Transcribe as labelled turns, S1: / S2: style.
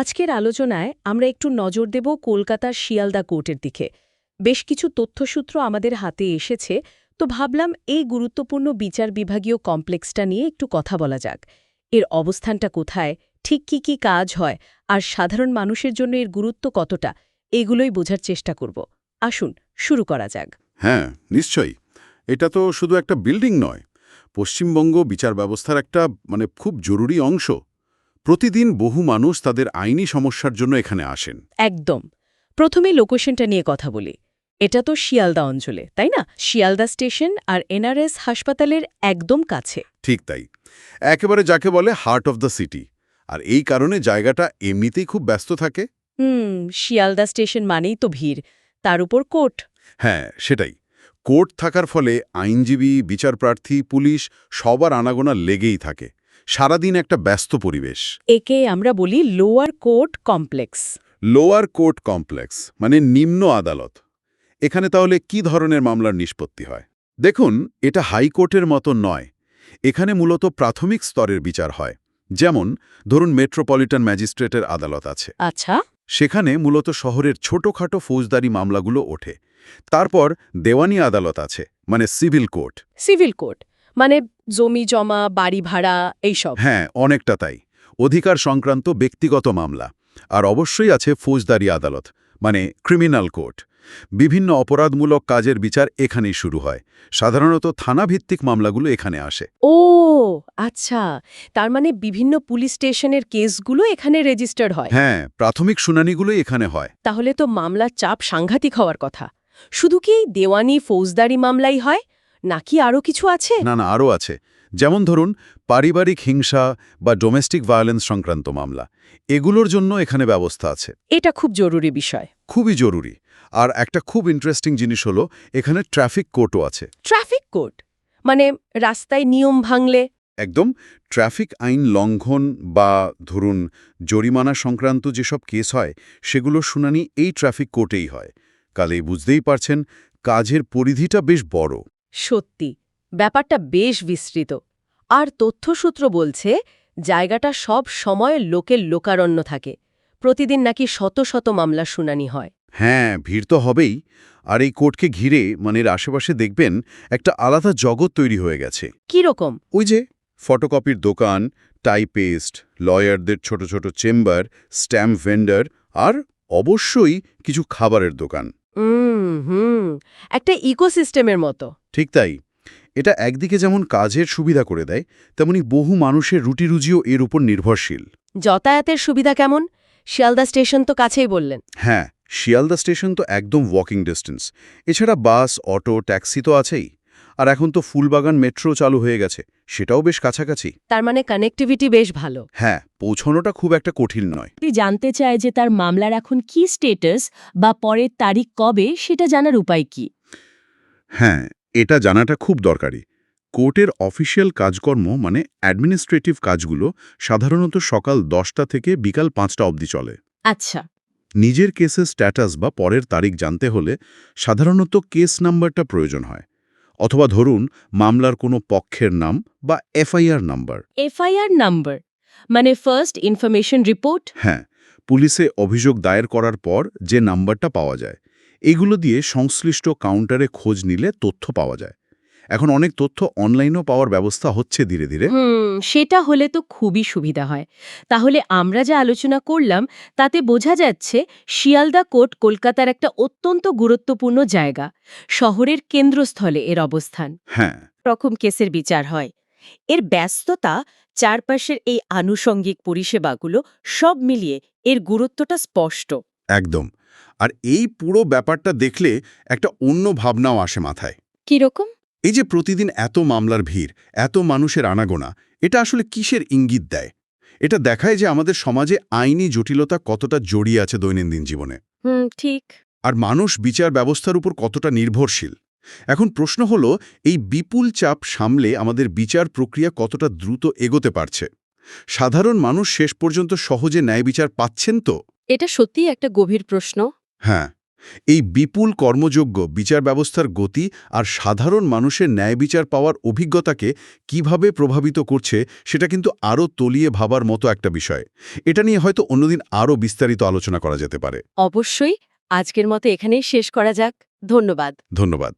S1: আজকের আলোচনায় আমরা একটু নজর দেব কলকাতার শিয়ালদা কোর্টের দিকে। বেশ কিছু তথ্যসূত্র আমাদের হাতে এসেছে, তো ভাবলাম এই গুরুত্বপূর্ণ বিচার বিভাগীয় কমপ্লেক্সটা নিয়ে একটু কথা বলা যাক। এর অবস্থানটা কোথায়? ঠিক কি কি কাজ হয়? আর সাধারণ মানুষের জন্য এর গুরুত্ব কতটা? এগুলোই বোঝার চেষ্টা করব। আসুন, শুরু করা যাক।
S2: হ্যাঁ নিশ্চয়ই। এটা তো শুধু একটা বিল্ডিং নয়। পশ্চিমবঙ্গ বিচার ব্যবস্থার একটা মানে খুব জরুরি অংশ। প্রতিদিন বহু মানুষ তাদের আইনি সমস্যার জন্য এখানে আসেন।
S1: একদম। প্রথমে লোকেশনটা নিয়ে কথা বলি। এটা তো শিয়ালদা অঞ্চলে তাই না? শিয়ালদা স্টেশন আর এনআরএস হাসপাতালের একদম কাছে।
S2: ঠিক তাই। একেবারে যাকে বলে হার্ট অফ দ্য সিটি। আর এই কারণে জায়গাটা এমনিতেই খুব ব্যস্ত থাকে।
S1: হুম শিয়ালদা স্টেশন মানেই তো ভিড়। তার উপর কোর্ট।
S2: হ্যাঁ সেটাই। কোর্ট থাকার ফলে আইনজীবী বিচারপ্রার্থী পুলিশ সবার আনাগোনা লেগেই থাকে। সারাদিন একটা ব্যস্ত পরিবেশ।
S1: একে আমরা বলি lower court complex
S2: lower court complex মানে নিম্ন আদালত। এখানে তাহলে কি ধরনের মামলার নিষ্পত্তি হয়? দেখুন এটা হাইকোর্টের মতো নয়। এখানে মূলত প্রাথমিক স্তরের বিচার হয়। যেমন ধরুন মেট্রোপলিটন ম্যাজিস্ট্রেটের আদালত আছে।
S1: আচ্ছা।
S2: সেখানে মূলত শহরের ছোটখাটো ফৌজদারি মামলাগুলো ওঠে। তারপর দেওয়ানি আদালত আছে মানে সিভিল কোর্ট।
S1: Civil court. মানে জমি জমা বাড়ি ভাড়া এইসব?
S2: হ্যাঁ অনেকটা তাই। অধিকার সংক্রান্ত ব্যক্তিগত মামলা আর অবশ্যই আছে ফৌজদারি আদালত মানে ক্রিমিনাল কোর্ট। বিভিন্ন অপরাধমূলক কাজের বিচার এখানেই শুরু হয়। সাধারণত থানাভিত্তিক মামলাগুলো এখানে আসে।
S1: ও আচ্ছা। তার মানে বিভিন্ন পুলিশ স্টেশনের কেসগুলো এখানে রেজিস্টার্ড হয়?
S2: হ্যাঁ প্রাথমিক শুনানিগুলোই এখানে হয়।
S1: তাহলে তো মামলার চাপ সাংঘাতিক হওয়ার কথা। শুধু কি দেওয়ানি ফৌজদারি মামলাই হয়? নাকি আরও কিছু আছে?
S2: না না আরও আছে। যেমন ধরুন পারিবারিক হিংসা বা ডোমেস্টিক ভায়োলেন্স সংক্রান্ত মামলা। এগুলোর জন্য এখানে ব্যবস্থা আছে।
S1: এটা খুব জরুরি বিষয়।
S2: খুবই জরুরি। আর একটা খুব ইন্টারেস্টিং জিনিস হলো এখানে ট্রাফিক কোর্টও আছে।
S1: ট্রাফিক কোর্ট মানে রাস্তায় নিয়ম ভাঙলে?
S2: একদম। ট্রাফিক আইন লঙ্ঘন বা ধরুন জরিমানা সংক্রান্ত যেসব কেস হয় সেগুলোর শুনানি এই ট্রাফিক কোর্টেই হয়। কালেই বুঝতেই পারছেন কাজের পরিধিটা বেশ বড়।
S1: সত্যি ব্যাপারটা বেশ বিস্তৃত। আর তথ্যসূত্র বলছে জায়গাটা সব সময় লোকের লোকারণ্য থাকে। প্রতিদিন নাকি শত শত মামলার শুনানি হয়।
S2: হ্যাঁ ভিড় তো হবেই। আর এই কোর্টকে ঘিরে মানে আশেপাশে দেখবেন একটা আলাদা জগৎ তৈরি হয়ে গেছে।
S1: কীরকম
S2: ওই যে ফটোকপির দোকান টাইপেস্ট লয়ারদের ছোট ছোট চেম্বার স্ট্যাম্প ভেন্ডার আর অবশ্যই কিছু খাবারের দোকান।
S1: হুম হুম একটা ইকোসিস্টেমের মতো।
S2: ঠিক তাই। এটা একদিকে যেমন কাজের সুবিধা করে দেয় তেমনি বহু মানুষের রুটিরুজিও এর উপর নির্ভরশীল।
S1: যাতায়াতের সুবিধা কেমন? শিয়ালদা স্টেশন তো কাছেই বললেন।
S2: হ্যাঁ শিয়ালদা স্টেশন তো একদম ওয়াকিং ডিস্টেন্স এছাড়া বাস অটো ট্যাক্সি তো আছেই। আর এখন তো ফুলবাগান মেট্রো চালু হয়ে গেছে সেটাও বেশ কাছাকাছি।
S1: তার মানে কানেক্টিভিটি বেশ ভালো।
S2: হ্যাঁ পৌঁছানোটা খুব একটা কঠিন নয়।
S3: ব্যক্তি জানতে চায় যে তার মামলার এখন কি স্টেটাস বা পরের তারিখ কবে সেটা জানার উপায় কি?
S2: হ্যাঁ এটা জানাটা খুব দরকারি। কোর্টের অফিসিয়াল কাজকর্ম মানে অ্যাডমিনিস্ট্রেটিভ কাজগুলো সাধারণত সকাল দশটা থেকে বিকাল পাঁচটা অবধি চলে।
S3: আচ্ছা।
S2: নিজের কেসের স্ট্যাটাস বা পরের তারিখ জানতে হলে সাধারণত কেস নাম্বারটা প্রয়োজন হয়। অথবা ধরুন মামলার কোনো পক্ষের নাম বা এফআইআর নাম্বার।
S3: এফআইআর নাম্বার মানে ফার্স্ট ইনফরমেশন রিপোর্ট
S2: হ্যাঁ পুলিশে অভিযোগ দায়ের করার পর যে নাম্বারটা পাওয়া যায় এগুলো দিয়ে সংশ্লিষ্ট কাউন্টারে খোঁজ নিলে তথ্য পাওয়া যায়। এখন অনেক তথ্য অনলাইনেও পাওয়ার ব্যবস্থা হচ্ছে ধীরে ধীরে।
S3: সেটা হলে তো খুবই সুবিধা হয়। তাহলে আমরা যা আলোচনা করলাম তাতে বোঝা যাচ্ছে শিয়ালদা কোর্ট কলকাতার একটা অত্যন্ত গুরুত্বপূর্ণ জায়গা শহরের কেন্দ্রস্থলে এর অবস্থান।
S2: হ্যাঁ।
S3: রকম কেসের বিচার হয়। এর ব্যস্ততা চারপাশের এই আনুষঙ্গিক পরিষেবাগুলো সব মিলিয়ে এর গুরুত্বটা স্পষ্ট।
S2: একদম। আর এই পুরো ব্যাপারটা দেখলে একটা অন্য ভাবনাও আসে মাথায়।
S3: কীরকম?
S2: এই যে প্রতিদিন এত মামলার ভিড় এত মানুষের আনাগোনা এটা আসলে কিসের ইঙ্গিত দেয়? এটা দেখায় যে আমাদের সমাজে আইনি জটিলতা কতটা জড়িয়ে আছে দৈনন্দিন জীবনে।
S3: হুম ঠিক।
S2: আর মানুষ বিচার ব্যবস্থার উপর কতটা নির্ভরশীল? এখন প্রশ্ন হল এই বিপুল চাপ সামলে আমাদের বিচার প্রক্রিয়া কতটা দ্রুত এগোতে পারছে? সাধারণ মানুষ শেষ পর্যন্ত সহজে ন্যায় বিচার পাচ্ছেন তো?
S3: এটা সত্যিই একটা গভীর প্রশ্ন।
S2: হ্যাঁ। এই বিপুল কর্মযোগ্য বিচার ব্যবস্থার গতি আর সাধারণ মানুষের ন্যায় বিচার পাওয়ার অভিজ্ঞতাকে কীভাবে প্রভাবিত করছে সেটা কিন্তু আরও তলিয়ে ভাবার মতো একটা বিষয়। এটা নিয়ে হয়তো অন্যদিন আরও বিস্তারিত আলোচনা করা যেতে পারে।
S1: অবশ্যই। আজকের মতো এখানেই শেষ করা যাক। ধন্যবাদ।
S2: ধন্যবাদ।